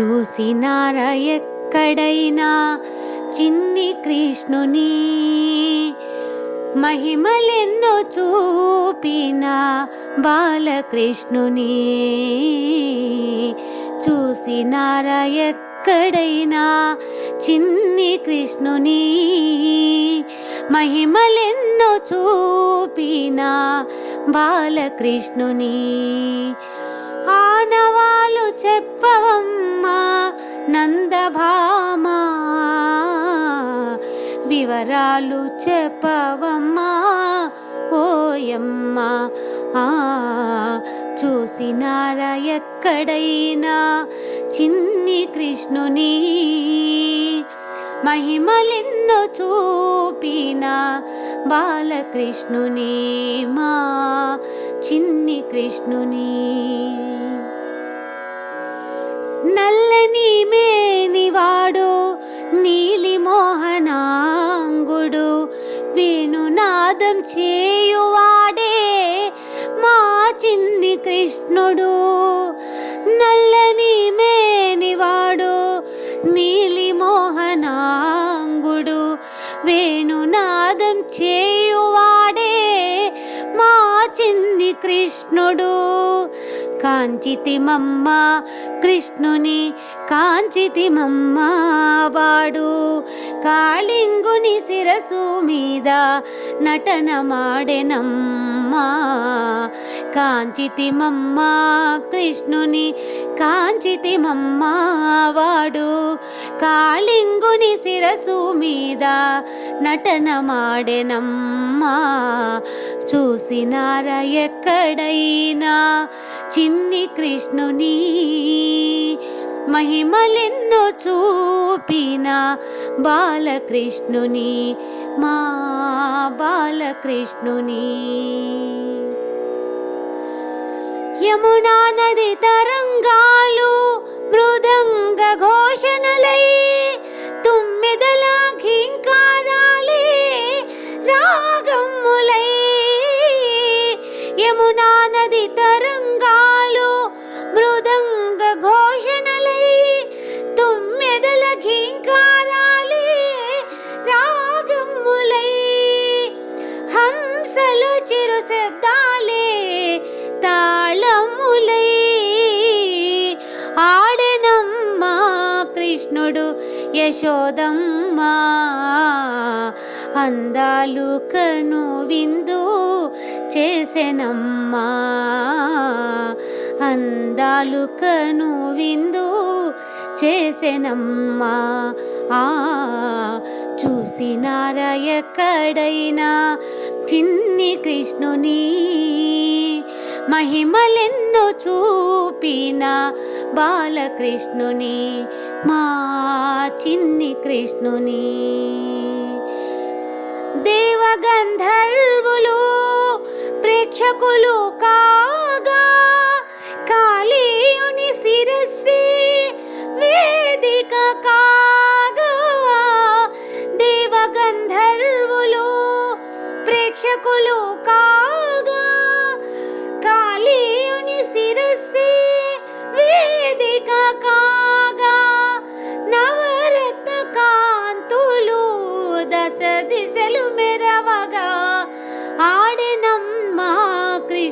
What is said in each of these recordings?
చూసినారా ఎక్కడైనా చిన్ని కృష్ణుని? మహిమలెన్నో చూపిన బాలకృష్ణుని. చూసినారా ఎక్కడైనా చిన్ని కృష్ణుని? మహిమలెన్నో చూపిన బాలకృష్ణుని. ఆనవాలు చెప్పవమ్మా నందభామా. వివరాలు చెప్పవమ్మా ఓయమ్మా. ఆ చూసినారా ఎక్కడైనా చిన్ని కృష్ణుని? మహిమలెన్నో చూపిన బాలకృష్ణుని మా చిన్ని కృష్ణుని. నల్లని మేనివాడు నీలి మోహనాంగుడు వేణునాదం చేయువాడే మా చిన్ని కృష్ణుడు. నల్లని మేనివాడు నీలి మోహనాంగుడు వేణునాదం చేయువాడే మా చిన్ని కృష్ణుడు. కాంచితిమమ్మ కృష్ణుని కాంచితిమమ్మ వాడు. కాళింగుని శిరసు మీద నటనమాడెనమ్మా. కాంచితిమమ్మ కృష్ణుని కాంచితిమమ్మ వాడు. కాళింగుని శిరసు మీద నటనమాడెనమ్మా. చూసినారా ఎక్కడైనా? చిన్ని కృష్ణుని మహిమలెన్నో చూపిన బాలకృష్ణుని మా బాలకృష్ణుని. యమునా నది తరంగాలు యమునా నది తరంగాలు మృదంగ ఘోషణలై తుమ్మెదల ఘీంకారాలే రాగమ్ములై హంసలు చిరు శబ్దాలే తాళములై. ఆడెనమ్మా కృష్ణుడు యశోదమ్మ అందాలు కను విందు చేసెనమ్మా. అందాలు కను విందు చేసెనమ్మా. ఆ చూసినారా ఎక్కడైనా చిన్ని కృష్ణుని మహిమలెన్నో చూపిన బాలకృష్ణుని మా చిన్ని కృష్ణుని. దేవగంధర్వులు lo.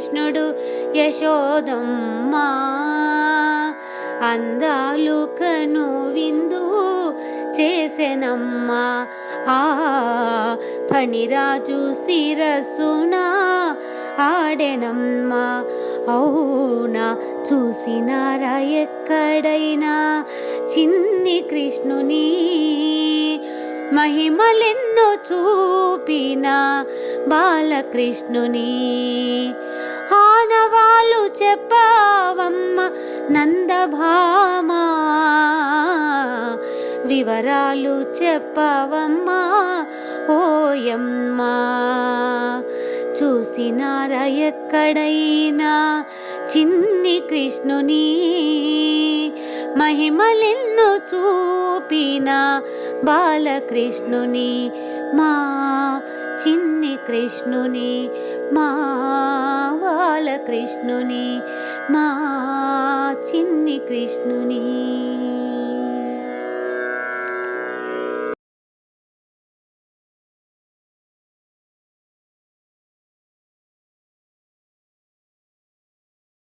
కృష్ణుడు యశోదమ్మా. అందాలు కను విందు చేసెనమ్మా. ఆ పనిరాజు శిరసున ఆడెనమ్మా. అవునా చూసినారా ఎక్కడైనా చిన్ని కృష్ణుని? మహిమలెన్నో చూపిన బాలకృష్ణుని. ఆనవాలు చెప్పావమ్మ నందభామా. వివరాలు చెప్పవమ్మా ఓయమ్మా. చూసినారా ఎక్కడైనా చిన్ని కృష్ణుని. మహిమలెన్నో చూపిన బాలకృష్ణుని మా చిన్ని కృష్ణుని మా బాలకృష్ణుని మా చిన్ని కృష్ణుని.